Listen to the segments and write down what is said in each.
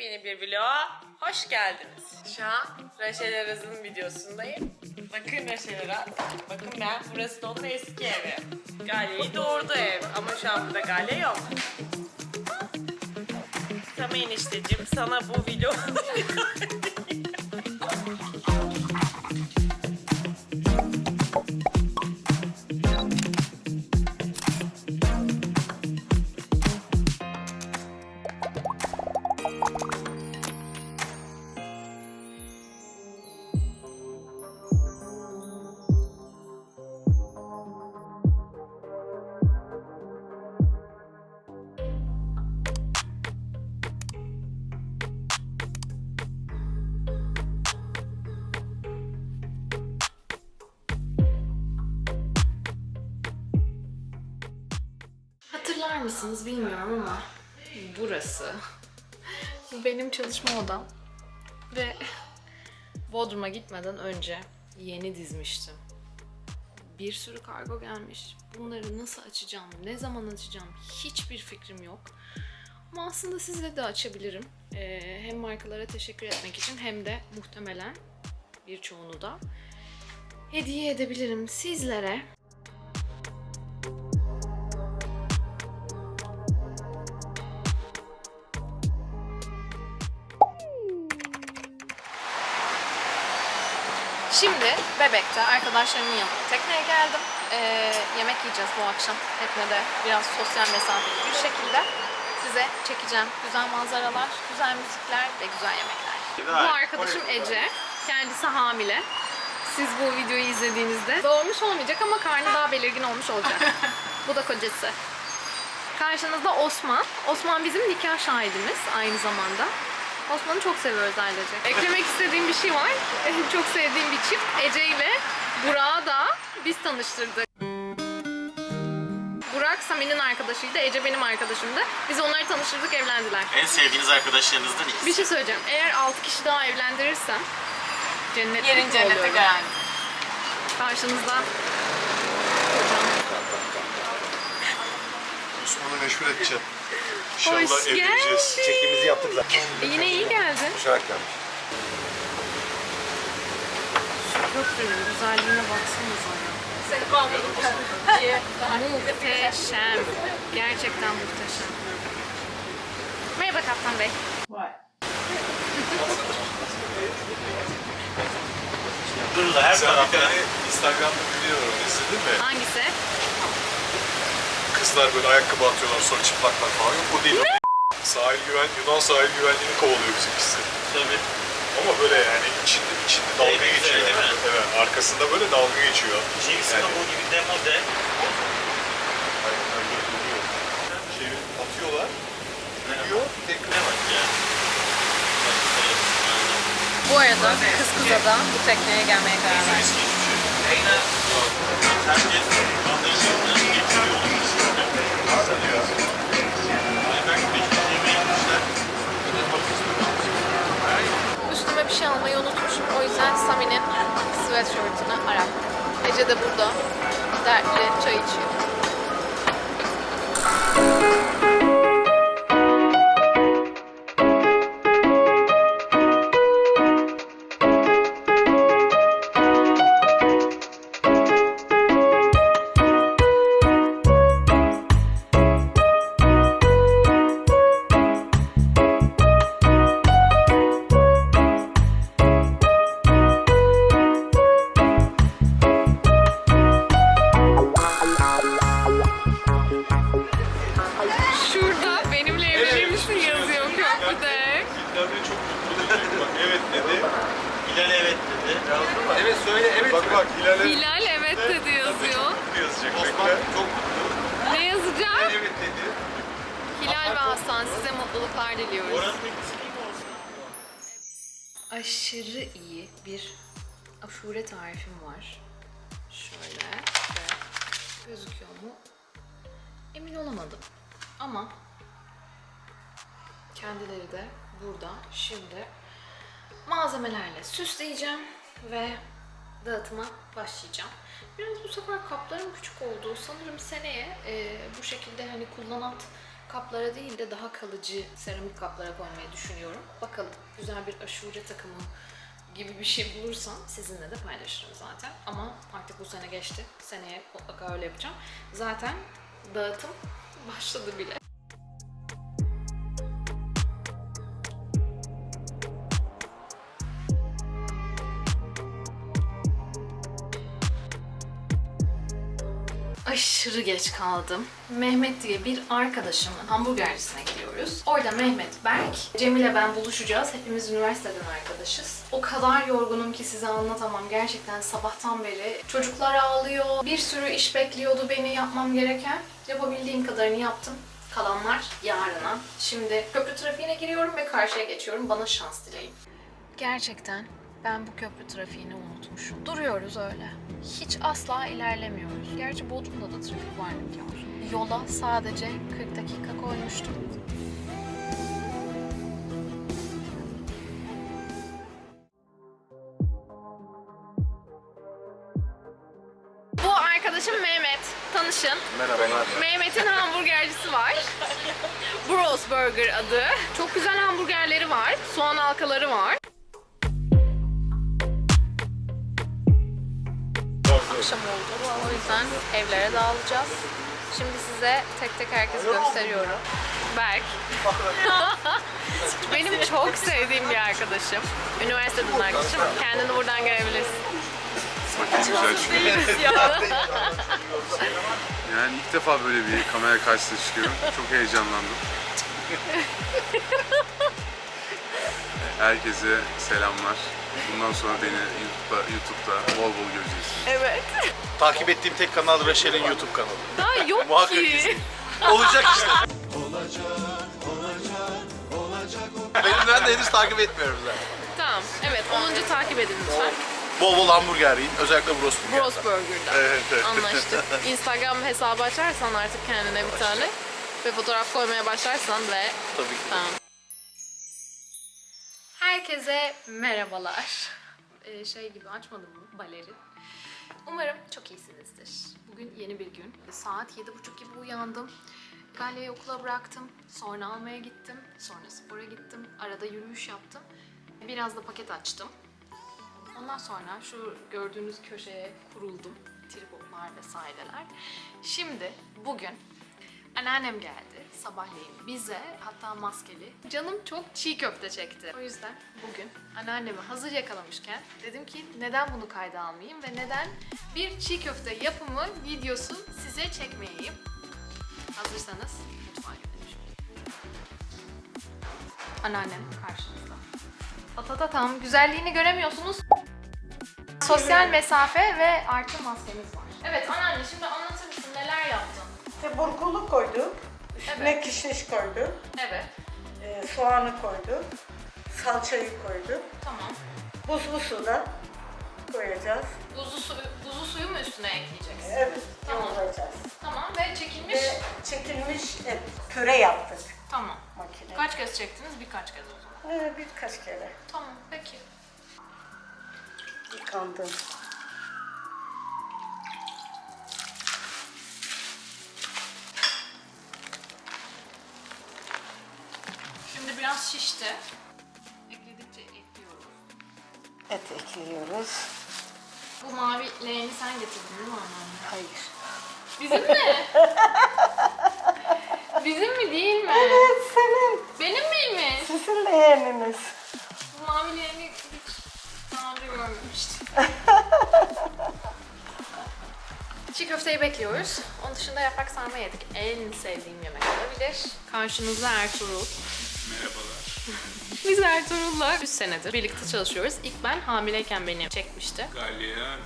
yepyeni bir vloga hoş geldiniz. Şu an Raşel Araz'ın videosundayım. Bakın Raşel Araz, bakın ben, burası da onun eski evi. Gale'yi doğurdu ev ama şu an burada Gale yok. Sami enişteciğim sana bu video... Hatırlar mısınız bilmiyorum ama burası benim çalışma odam ve Bodrum'a gitmeden önce yeni dizmiştim. Bir sürü kargo gelmiş. Bunları nasıl açacağım, ne zaman açacağım hiçbir fikrim yok. Ama aslında sizle de açabilirim. Ee, hem markalara teşekkür etmek için hem de muhtemelen birçoğunu da hediye edebilirim sizlere. Bebek'te arkadaşlarımın yanına tekneye geldim. Ee, yemek yiyeceğiz bu akşam teknede biraz sosyal mesafeli bir şekilde. Size çekeceğim güzel manzaralar, güzel müzikler ve güzel yemekler. Bu arkadaşım Ece. Kendisi hamile. Siz bu videoyu izlediğinizde doğmuş olmayacak ama karnı daha belirgin olmuş olacak. bu da kocası. Karşınızda Osman. Osman bizim nikah şahidimiz aynı zamanda. Osman'ı çok seviyoruz ailece. Eklemek istediğim bir şey var. çok sevdiğim bir çift. Ece ile Burak'ı da biz tanıştırdık. Burak Sami'nin arkadaşıydı, Ece benim arkadaşımdı. Biz onları tanıştırdık, evlendiler. En sevdiğiniz arkadaşlarınızdan ikisi. Bir şey söyleyeceğim. Eğer 6 kişi daha evlendirirsem cennet Yerin cennete garanti. Karşınızda. Osman'ı meşhur edeceğim. Hoş İnşallah evleneceğiz. geldin. Çekimizi yaptık zaten. E, yine iyi geldin. Koşarak gelmiş. Köprünün güzelliğine baksanıza ya. Seni bağladım. Muhteşem. Gerçekten muhteşem. Merhaba Kaptan Bey. Burada her bir tarafta. tane Instagram'da onu izledin mi? Hangisi? Kızlar böyle ayakkabı atıyorlar sonra çıplaklar falan. Yok o değil. Sahil güven, Yunan sahil güvenliğini kovalıyor bizimkisi. Tabii. Ama böyle yani içinde, içinde dalga Değil mi? geçiyor. Değil mi? Evet, arkasında böyle dalga geçiyor. James Yani- Cabo gibi demode. Duruyor. Şey, atıyorlar, gülüyor, tekrar Ne bak ya. Bu arada kız kıza da bu tekneye gelmeye karar getiriyor. Sweatshirt'ını arattım. Ece de burada dertli çay içiyor. Çok mutlu. Ne yazacağım? Evet dedi. Hilal ve Aslan size mutluluklar diliyoruz. Oranın olsun. aşırı iyi bir aşure tarifim var. Şöyle gözüküyor mu? Emin olamadım. Ama kendileri de burada. Şimdi malzemelerle süsleyeceğim ve dağıtıma başlayacağım. Biraz bu sefer kaplarım küçük oldu. Sanırım seneye e, bu şekilde hani kullanat kaplara değil de daha kalıcı seramik kaplara koymayı düşünüyorum. Bakalım güzel bir aşure takımı gibi bir şey bulursam sizinle de paylaşırım zaten. Ama artık bu sene geçti. Seneye mutlaka öyle yapacağım. Zaten dağıtım başladı bile. Aşırı geç kaldım. Mehmet diye bir arkadaşımın hamburgercisine gidiyoruz. Orada Mehmet, Berk, Cemile ben buluşacağız. Hepimiz üniversiteden arkadaşız. O kadar yorgunum ki size anlatamam. Gerçekten sabahtan beri çocuklar ağlıyor. Bir sürü iş bekliyordu beni yapmam gereken. Yapabildiğim kadarını yaptım. Kalanlar yarına. Şimdi köprü trafiğine giriyorum ve karşıya geçiyorum. Bana şans dileyin. Gerçekten ben bu köprü trafiğini unutmuşum. Duruyoruz öyle. Hiç asla ilerlemiyoruz. Gerçi Bodrum'da da trafik var musun? Yola sadece 40 dakika koymuştum. Bu arkadaşım Mehmet. Tanışın. Merhabalar. Mehmet'in hamburgercisi var. Bros Burger adı. Çok güzel hamburgerleri var. Soğan halkaları var. Akşam oldu. O yüzden evlere dağılacağız. Şimdi size tek tek herkesi gösteriyorum. Berk. Benim çok sevdiğim bir arkadaşım. Üniversiteden arkadaşım. Kendini buradan görebilirsin. Yani ilk defa böyle bir kamera karşısına çıkıyorum. Çok heyecanlandım. Herkese selamlar. Bundan sonra beni YouTube'da, YouTube'da bol bol göreceksiniz. Evet. Takip ettiğim tek kanal Raşel'in YouTube kanalı. Daha yok Muhakkak ki. izleyin. Olacak işte. Benimden de henüz takip etmiyorum zaten. Tamam. Evet. 10. takip edin lütfen. Bol bol hamburger yiyin. Özellikle Bros Burger'den. Bros Burger'da. Evet, evet. Anlaştık. Instagram hesabı açarsan artık kendine bir tane ve fotoğraf koymaya başlarsan ve Tabii ki. tamam. Herkese merhabalar. Ee, şey gibi açmadım mı? Balerin. Umarım çok iyisinizdir. Bugün yeni bir gün. Saat 7.30 gibi uyandım. Galya'yı okula bıraktım. Sonra almaya gittim. Sonra spora gittim. Arada yürüyüş yaptım. Biraz da paket açtım. Ondan sonra şu gördüğünüz köşeye kuruldum. Tripodlar vesaireler. Şimdi bugün anneannem geldi sabahleyin bize hatta maskeli. Canım çok çiğ köfte çekti. O yüzden bugün anneannemi hazır yakalamışken dedim ki neden bunu kayda almayayım ve neden bir çiğ köfte yapımı videosu size çekmeyeyim. Hazırsanız mutfağa gidelim. Anneannem karşınızda. Tatatatam güzelliğini göremiyorsunuz. Sosyal mesafe ve artı maskemiz var. Evet anneanne şimdi anlatır mısın neler yaptın? İşte burgulu koyduk, Evet. kişniş koyduk, Evet e, soğanı koyduk, salçayı koyduk. tamam. Buzlu suda koyacağız. Buzlu, su, buzlu suyu mu üstüne ekleyeceksin? Evet, Tamam. yoğuracağız. Tamam ve çekilmiş. Ve çekilmiş et, püre yaptık Tamam. makine. Kaç kez çektiniz? Birkaç kez o zaman. Ee, birkaç kere Tamam peki. yıkandım. Biraz şişti. Ekledikçe ekliyoruz. Et ekliyoruz. Bu mavi leğeni sen getirdin değil mi anneanne? Hayır. Bizim mi? Bizim mi değil mi? Evet, senin, Benim miymiş? sizin leğeniniz. Bu mavi leğeni hiç daha önce görmemiştim. Çiğ köfteyi bekliyoruz. Onun dışında yaprak sarma yedik. En sevdiğim yemek olabilir. Karşınızda Ertuğrul. Biz Ertuğrul'la 3 senedir birlikte çalışıyoruz. İlk ben hamileyken beni çekmişti. Galya'ya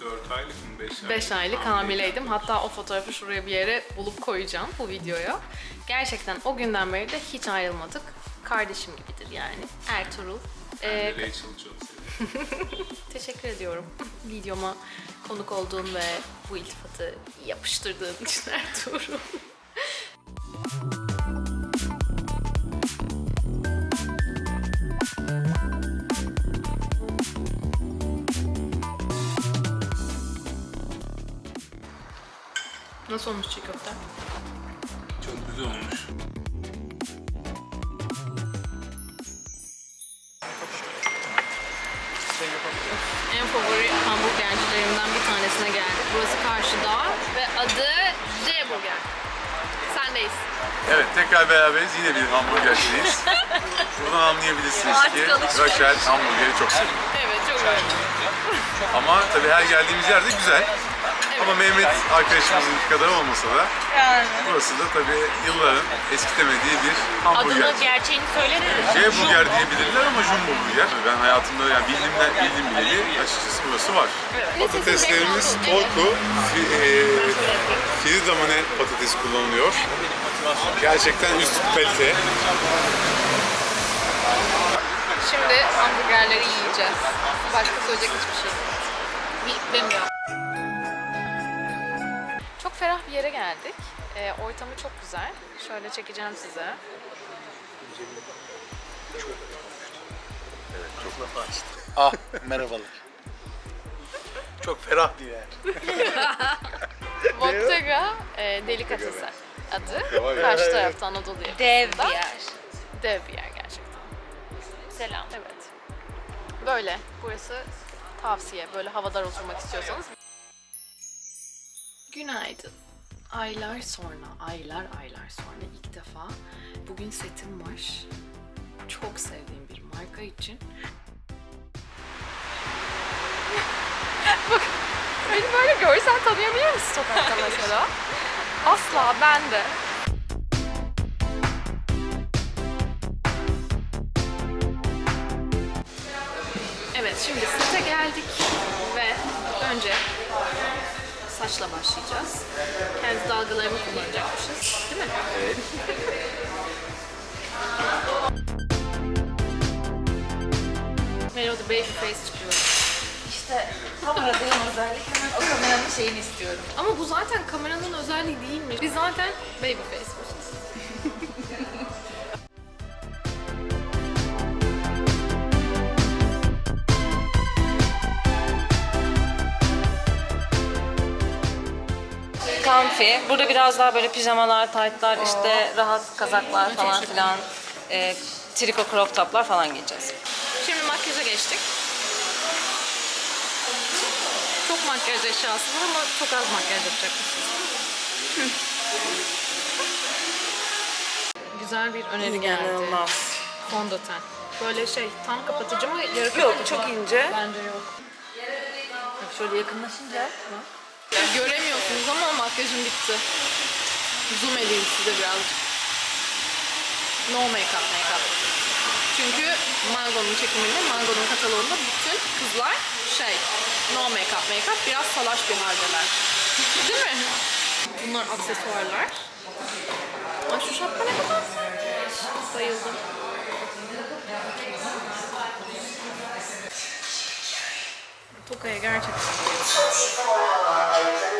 4 aylık mı 5 aylık? 5 aylık hamileydim. Hatta o fotoğrafı şuraya bir yere bulup koyacağım bu videoya. Gerçekten o günden beri de hiç ayrılmadık. Kardeşim gibidir yani. Ertuğrul. Ee, Rachel çok teşekkür ediyorum videoma konuk olduğun ve bu iltifatı yapıştırdığın için Ertuğrul. Nasıl olmuş çiğ? Çok güzel olmuş. En favori hamburgercilerimden bir tanesine geldik. Burası karşıda ve adı J Burger. Sendeyiz. Evet tekrar beraberiz. Yine bir hamburgerciyiz. Buradan anlayabilirsiniz ki Raşel hamburgeri çok seviyor. Evet çok öyle. Ama tabii her geldiğimiz yerde güzel. Ama Mehmet arkadaşımızın kadar olmasa da Yani. burası da tabii yılların eskitemediği bir hamburger. Adını gerçeğini söyle de. C burger diyebilirler ama jumbo burger. Ben hayatımda yani bildiğimden bildiğim bileli açıkçası burası var. Patateslerimiz Torku, fi, e, Firidamane patates kullanılıyor. Gerçekten üst kalite. Şimdi hamburgerleri yiyeceğiz. Başka söyleyecek hiçbir şey yok. Bir- Bilmiyorum. Çok ferah bir yere geldik. Ee, ortamı çok güzel. Şöyle çekeceğim size. Ah merhabalar. Çok ferah bir yer. Bottega e, Delicatese adı. Karşı tarafta Anadolu yakasında. Dev bir yer. Dev bir yer gerçekten. Selam. Evet. Böyle. Burası tavsiye. Böyle havadar oturmak istiyorsanız. Günaydın. Aylar sonra, aylar aylar sonra ilk defa bugün setim var. Çok sevdiğim bir marka için. Bak, beni böyle görsen tanıyabilir misin sokakta mesela? Asla ben de. Evet şimdi sete geldik ve önce saçla başlayacağız. Kendi dalgalarımı kullanacakmışız. Değil mi? Evet. Melody Babyface çıkıyor. İşte tam aradığım özellik hemen o kameranın şeyini istiyorum. Ama bu zaten kameranın özelliği değilmiş. Biz zaten Babyface'mişiz. Kamfi. Burada biraz daha böyle pijamalar, taytlar, işte rahat kazaklar falan filan. E, triko crop toplar falan giyeceğiz. Şimdi makyaja geçtik. Çok makyaj eşyası var ama çok az makyaj yapacakmışız. Güzel bir öneri geldi. İnanılmaz. Fondöten. Böyle şey tam kapatıcı mı yarı Yok, çok ince. Bence yok. Şöyle yakınlaşınca Göremiyorsunuz ama makyajım bitti. Zoom edeyim size birazcık. No make-up make-up. Çünkü Mango'nun çekiminde, Mango'nun katalogunda bütün kızlar şey, no make-up make-up biraz salaş bir haldeler. Değil mi? Bunlar aksesuarlar. Ay şu şapka ne kadar güzelmiş. Bayıldım. Tokaya gerçekten Christ.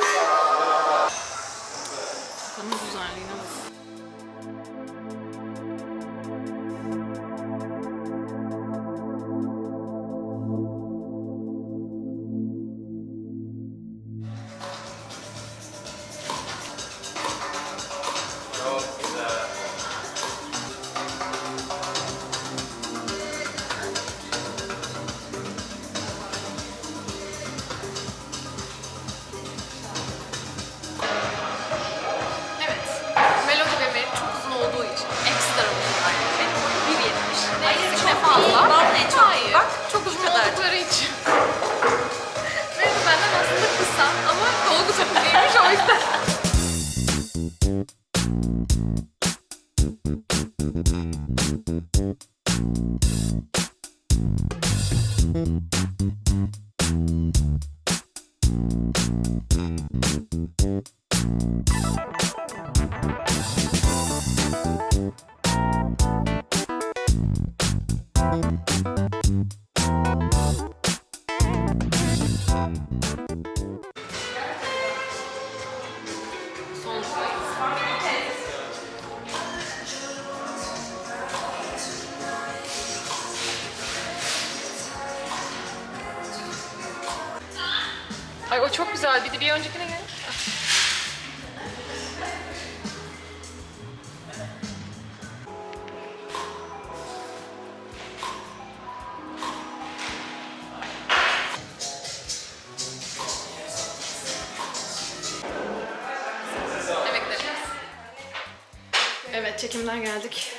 Çekimden geldik.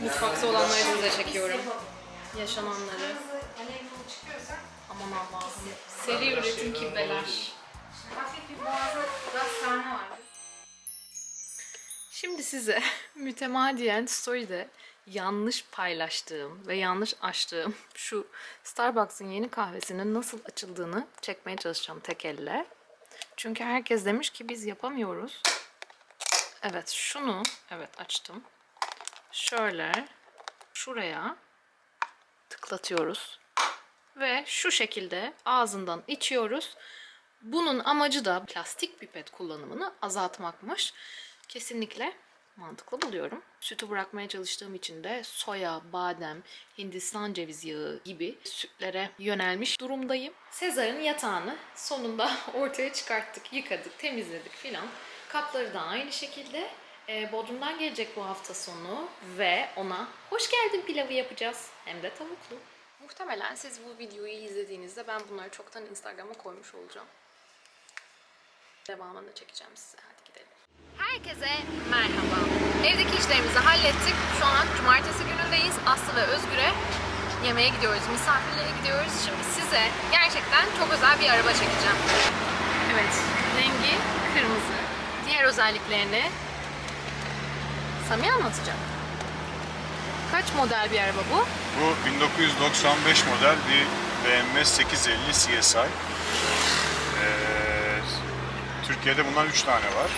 Mutfakta olanları size çekiyorum. Yaşananları. Aman Allah'ım. Seri üretim kibbeler. Şimdi size mütemadiyen story'de yanlış paylaştığım ve yanlış açtığım şu Starbucks'ın yeni kahvesinin nasıl açıldığını çekmeye çalışacağım tek elle. Çünkü herkes demiş ki biz yapamıyoruz. Evet şunu evet açtım. Şöyle şuraya tıklatıyoruz ve şu şekilde ağzından içiyoruz. Bunun amacı da plastik pipet kullanımını azaltmakmış. Kesinlikle mantıklı buluyorum. Sütü bırakmaya çalıştığım için de soya, badem, Hindistan cevizi yağı gibi sütlere yönelmiş durumdayım. Sezar'ın yatağını sonunda ortaya çıkarttık, yıkadık, temizledik filan. Kapları da aynı şekilde. Ee, Bodrum'dan gelecek bu hafta sonu ve ona hoş geldin pilavı yapacağız. Hem de tavuklu. Muhtemelen siz bu videoyu izlediğinizde ben bunları çoktan Instagram'a koymuş olacağım. Devamını çekeceğim size. Hadi gidelim. Herkese merhaba. Evdeki işlerimizi hallettik. Şu an cumartesi günündeyiz. Aslı ve Özgür'e yemeğe gidiyoruz. Misafirlere gidiyoruz. Şimdi size gerçekten çok özel bir araba çekeceğim. Evet, rengi kırmızı. Diğer özelliklerini Sami anlatacak. Kaç model bir araba bu? Bu 1995 model bir BMW 850 CSI. Ee, Türkiye'de bundan 3 tane var.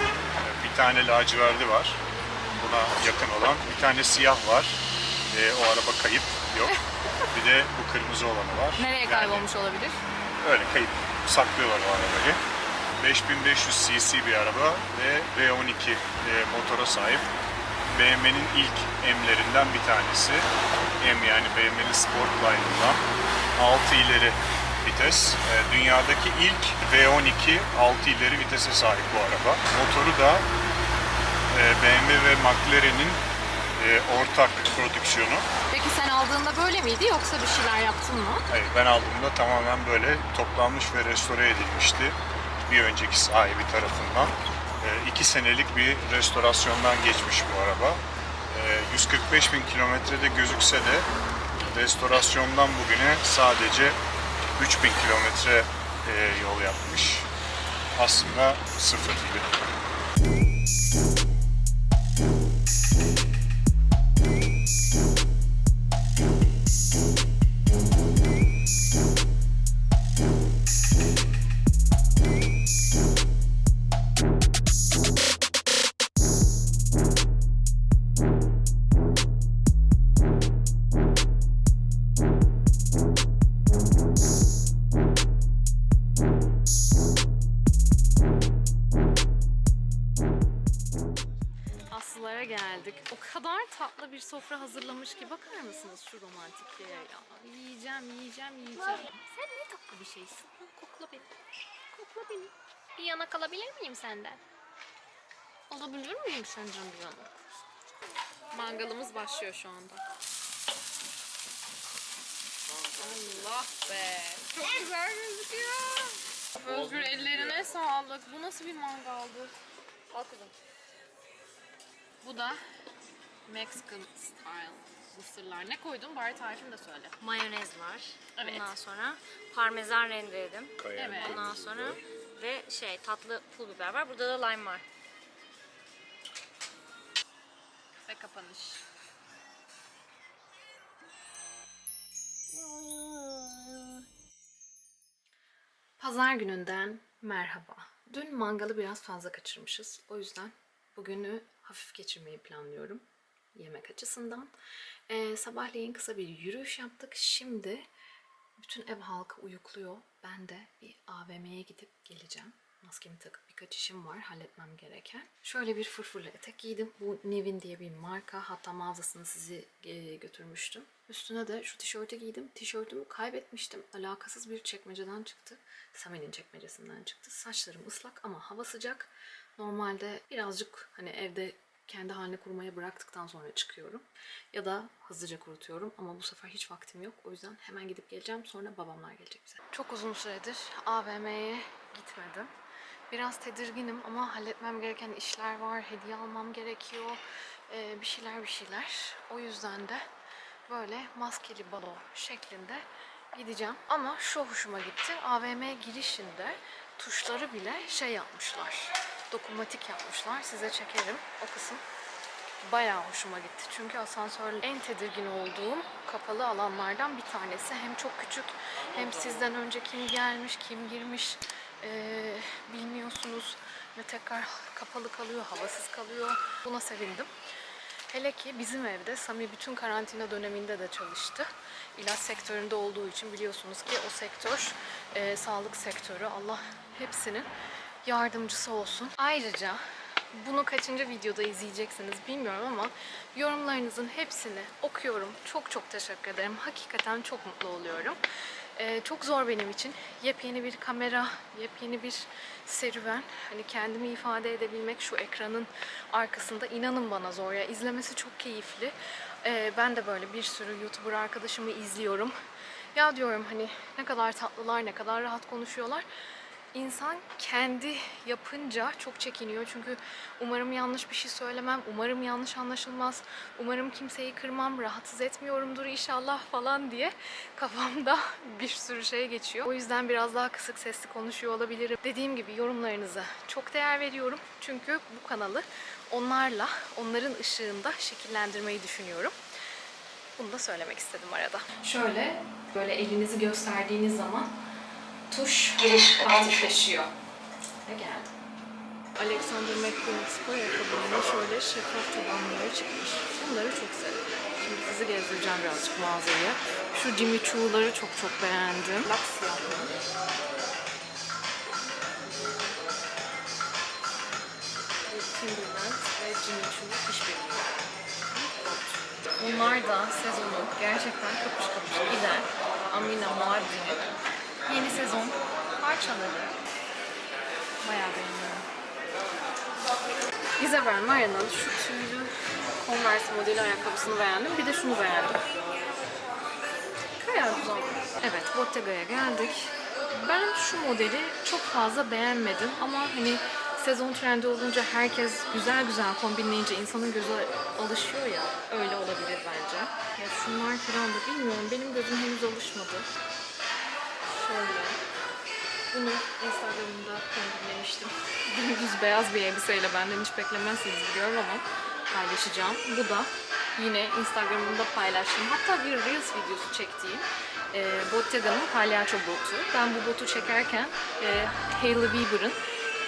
Ee, Bir tane laciverdi var. Buna yakın olan. Bir tane siyah var. Ee, o araba kayıp. Yok. Bir de bu kırmızı olanı var. Nereye Yani kaybolmuş olabilir? Öyle kayıp. Saklıyorlar o arabayı. 5500 cc bir araba ve V12 e, motora sahip. BMW'nin ilk M'lerinden bir tanesi. M yani BMW'nin Sportline'ından 6 ileri vites. E, dünyadaki ilk V12 6 ileri vitese sahip bu araba. Motoru da e, BMW ve McLaren'in ortak prodüksiyonu. Peki sen aldığında böyle miydi yoksa bir şeyler yaptın mı? Hayır, ben aldığımda tamamen böyle toplanmış ve restore edilmişti bir önceki sahibi tarafından. Ee, iki senelik bir restorasyondan geçmiş bu araba. Ee, 145 bin kilometrede gözükse de restorasyondan bugüne sadece 3 bin kilometre e, yol yapmış. Aslında sıfır gibi. Yiyeceğim, yiyeceğim, yiyeceğim. Sen ne tatlı bir şeysin. Kokla beni. Kokla beni. Bir yanak alabilir miyim senden? Alabilir miyim senden bir yanak? Mangalımız başlıyor şu anda. Allah be. Çok güzel gözüküyor. Özgür ellerine sağlık. Bu nasıl bir mangaldı? Al kızım. Bu da Mexican style mısırlar. Ne koydun? Bari tarifini de söyle. Mayonez var. Evet. Ondan sonra parmesan rendeledim. Evet. Ondan sonra ve şey tatlı pul biber var. Burada da lime var. Ve kapanış. Pazar gününden merhaba. Dün mangalı biraz fazla kaçırmışız. O yüzden bugünü hafif geçirmeyi planlıyorum. Yemek açısından. Ee, sabahleyin kısa bir yürüyüş yaptık. Şimdi bütün ev halkı uyukluyor. Ben de bir AVM'ye gidip geleceğim. Maskemi takıp birkaç işim var halletmem gereken. Şöyle bir fırfırlı etek giydim. Bu Nevin diye bir marka. Hatta mağazasına sizi götürmüştüm. Üstüne de şu tişörtü giydim. Tişörtümü kaybetmiştim. Alakasız bir çekmeceden çıktı. Sami'nin çekmecesinden çıktı. Saçlarım ıslak ama hava sıcak. Normalde birazcık hani evde kendi haline kurumaya bıraktıktan sonra çıkıyorum. Ya da hızlıca kurutuyorum ama bu sefer hiç vaktim yok. O yüzden hemen gidip geleceğim. Sonra babamlar gelecek bize. Çok uzun süredir AVM'ye gitmedim. Biraz tedirginim ama halletmem gereken işler var. Hediye almam gerekiyor. Ee, bir şeyler bir şeyler. O yüzden de böyle maskeli balo şeklinde gideceğim. Ama şu hoşuma gitti. AVM girişinde tuşları bile şey yapmışlar. Dokunmatik yapmışlar. Size çekerim o kısım. Bayağı hoşuma gitti. Çünkü asansörle en tedirgin olduğum kapalı alanlardan bir tanesi. Hem çok küçük hem sizden önce kim gelmiş, kim girmiş eee, bilmiyorsunuz. Ve tekrar kapalı kalıyor, havasız kalıyor. Buna sevindim. Hele ki bizim evde Sami bütün karantina döneminde de çalıştı. İlaç sektöründe olduğu için biliyorsunuz ki o sektör eee, sağlık sektörü. Allah hepsinin yardımcısı olsun. Ayrıca bunu kaçıncı videoda izleyeceksiniz bilmiyorum ama yorumlarınızın hepsini okuyorum. Çok çok teşekkür ederim. Hakikaten çok mutlu oluyorum. Ee, çok zor benim için. Yepyeni bir kamera, yepyeni bir serüven. Hani kendimi ifade edebilmek şu ekranın arkasında inanın bana zor ya. İzlemesi çok keyifli. Ee, ben de böyle bir sürü YouTuber arkadaşımı izliyorum. Ya diyorum hani ne kadar tatlılar, ne kadar rahat konuşuyorlar. İnsan kendi yapınca çok çekiniyor. Çünkü umarım yanlış bir şey söylemem, umarım yanlış anlaşılmaz, umarım kimseyi kırmam, rahatsız etmiyorumdur inşallah falan diye kafamda bir sürü şey geçiyor. O yüzden biraz daha kısık sesli konuşuyor olabilirim. Dediğim gibi yorumlarınıza çok değer veriyorum. Çünkü bu kanalı onlarla, onların ışığında şekillendirmeyi düşünüyorum. Bunu da söylemek istedim arada. Şöyle, böyle elinizi gösterdiğiniz zaman tuş aktifleşiyor. Ve geldi. Alexander McQueen spor ayakkabılarının şöyle şeffaf tabanları çıkmış. Bunları çok sevdim. Şimdi sizi gezdireceğim birazcık mağazayı. Şu Jimmy Choo'ları çok çok beğendim. Lak Timberland ve Jimmy Choo işbirliği. Bunlar da sezonu gerçekten kapış kapış giden Amina Muaddi'nin yeni sezon parçaları. Bayağı beğeniyorum. Isabel Mara'nın şu tüylü Converse modeli ayakkabısını beğendim. Bir de şunu beğendim. Bayağı güzel. Evet, Bottega'ya geldik. Ben şu modeli çok fazla beğenmedim ama hani sezon trendi olunca herkes güzel güzel kombinleyince insanın gözü alışıyor ya. Öyle olabilir bence. Ya şunlar falan da bilmiyorum. Benim gözüm henüz alışmadı. Şöyle. Bunu Instagram'da kombinlemiştim. Dümdüz beyaz bir elbiseyle benden hiç beklemezsiniz biliyorum ama paylaşacağım. Bu da yine Instagram'ımda paylaştım. Hatta bir Reels videosu çektiğim e, Bottega'nın palyaço botu. Ben bu botu çekerken e, Hailey Bieber'ın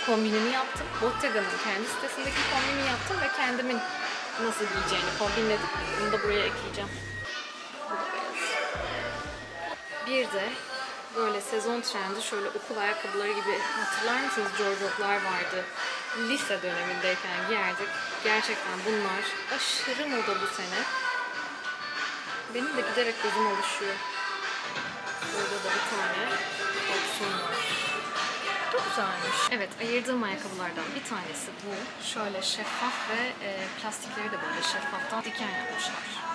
kombinini yaptım. Bottega'nın kendi sitesindeki kombini yaptım ve kendimin nasıl giyeceğini kombinledim. Bunu da buraya ekleyeceğim. Bu da beyaz. Bir de böyle sezon trendi şöyle okul ayakkabıları gibi hatırlar mısınız? Jorjotlar vardı. Lise dönemindeyken giyerdik. Gerçekten bunlar aşırı moda bu sene. Benim de giderek gözüm alışıyor. Burada da bir tane opsiyon var. Çok güzelmiş. Evet, ayırdığım ayakkabılardan bir tanesi bu. Şöyle şeffaf ve e, plastikleri de böyle şeffaftan diken yapmışlar.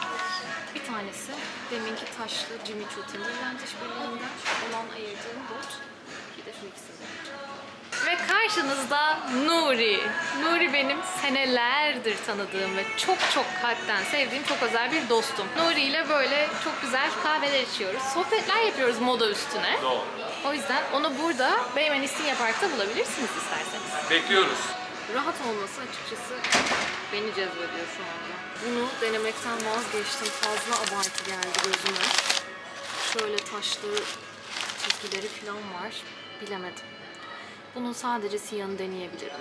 Bir tanesi deminki taşlı Jimmy Choo Timberland işbirliğinden olan ayırdığım bot. Bir de şu ikisini. Ve karşınızda Nuri. Nuri benim senelerdir tanıdığım ve çok çok kalpten sevdiğim çok özel bir dostum. Nuri ile böyle çok güzel kahveler içiyoruz. Sohbetler yapıyoruz moda üstüne. O yüzden onu burada Beymen İstinye Park'ta bulabilirsiniz isterseniz. Bekliyoruz. Rahat olması açıkçası beni cezbediyor şu anda. Bunu denemekten vazgeçtim. Fazla abartı geldi gözüme. Şöyle taşlı çizgileri falan var. Bilemedim. Bunun sadece siyahını deneyebilirim.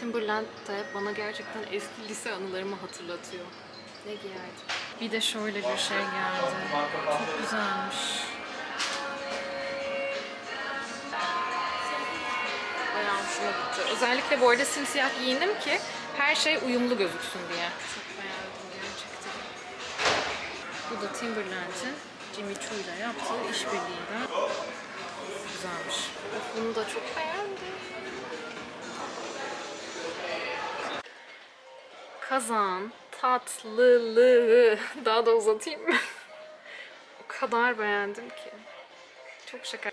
Timberland de bana gerçekten eski lise anılarımı hatırlatıyor. Ne giyerdim? Bir de şöyle bir şey geldi. Çok güzelmiş. Bayağı hoşuma gitti. Özellikle bu arada simsiyah giyindim ki her şey uyumlu gözüksün diye. Çok beğendim gerçekten. Bu da Timberland'in Jimmy Choo ile yaptığı işbirliğinden. Güzelmiş. Bunu da çok beğendim. Kazan tatlılığı. Daha da uzatayım mı? o kadar beğendim ki. Çok şeker.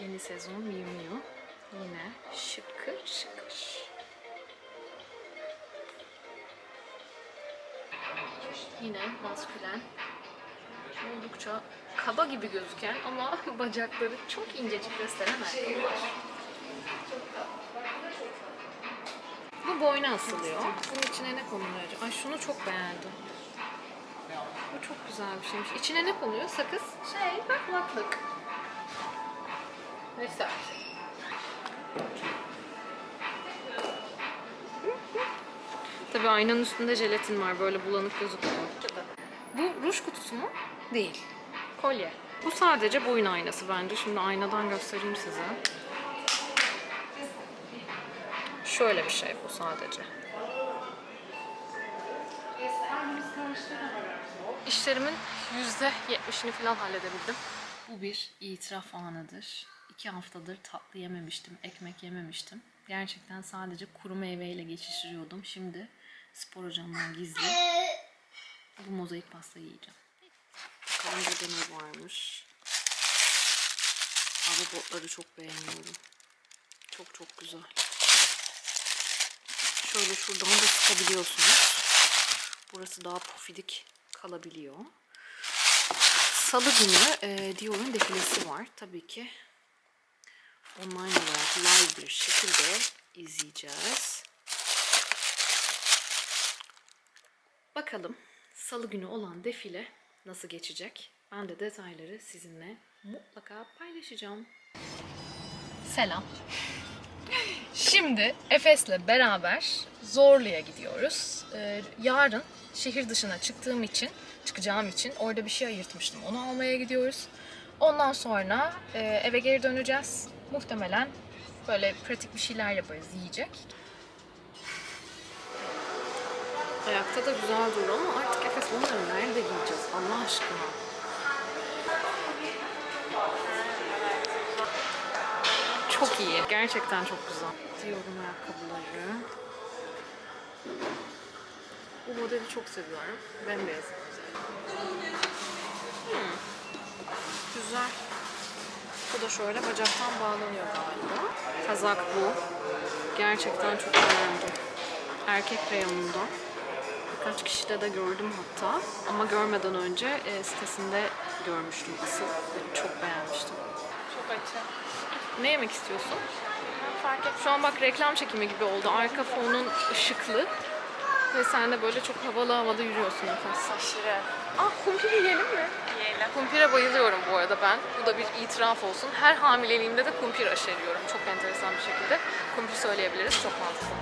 Yeni sezon Miu Miu. Yine şıkır şıkır. Yine maskülen. Oldukça kaba gibi gözüken ama bacakları çok incecik gösteren ayakkabılar. Bu boyna asılıyor. Bunun içine ne konuluyor acaba? Ay şunu çok beğendim. Bu çok güzel bir şeymiş. İçine ne konuyor? Sakız. Şey, bak kulaklık. Neyse. Tabii aynanın üstünde jelatin var. Böyle bulanık gözüküyor. Bu ruj kutusu mu? Değil. Kolye. Bu sadece boyun aynası bence. Şimdi aynadan göstereyim size. Şöyle bir şey bu sadece. İşlerimin %70'ini falan halledebildim. Bu bir itiraf anıdır. İki haftadır tatlı yememiştim, ekmek yememiştim. Gerçekten sadece kuru meyveyle geçiştiriyordum. Şimdi spor hocamdan gizli bu mozaik pastayı yiyeceğim. Bakalım burada ne varmış. Abi botları çok beğeniyorum. Çok çok güzel. Şöyle şuradan da sıkabiliyorsunuz. Burası daha pofidik kalabiliyor. Salı günü e, Dior'un defilesi var. Tabii ki online olarak live bir şekilde izleyeceğiz. Bakalım salı günü olan defile nasıl geçecek? Ben de detayları sizinle mutlaka paylaşacağım. Selam. Şimdi Efes'le beraber Zorlu'ya gidiyoruz. Ee, yarın şehir dışına çıktığım için, çıkacağım için orada bir şey ayırtmıştım. Onu almaya gidiyoruz. Ondan sonra e, eve geri döneceğiz. Muhtemelen böyle pratik bir şeyler yaparız, yiyecek. Ayakta da güzel duruyor ama artık Efes bunları nerede giyeceğiz Allah aşkına? Çok iyi. Gerçekten çok güzel. Diyorum ayakkabıları. Bu modeli çok seviyorum. Bembeyaz. Hmm. Güzel. Bu da şöyle bacaktan bağlanıyor galiba. Kazak bu. Gerçekten çok beğendim. Erkek reyonunda. Birkaç kişide de gördüm hatta. Ama görmeden önce e, sitesinde görmüştüm asıl. Çok beğenmiştim. Çok açı. Ne yemek istiyorsun? Fark et. Şu an bak reklam çekimi gibi oldu. Arka fonun ışıklı. Ve sen de böyle çok havalı havalı yürüyorsun Efes. Aşırı. Ah kumpir yiyelim mi? Yiyelim. Kumpire bayılıyorum bu arada ben. Bu da bir itiraf olsun. Her hamileliğimde de kumpir aşeriyorum. Çok enteresan bir şekilde. Kumpir söyleyebiliriz. Çok mantıklı.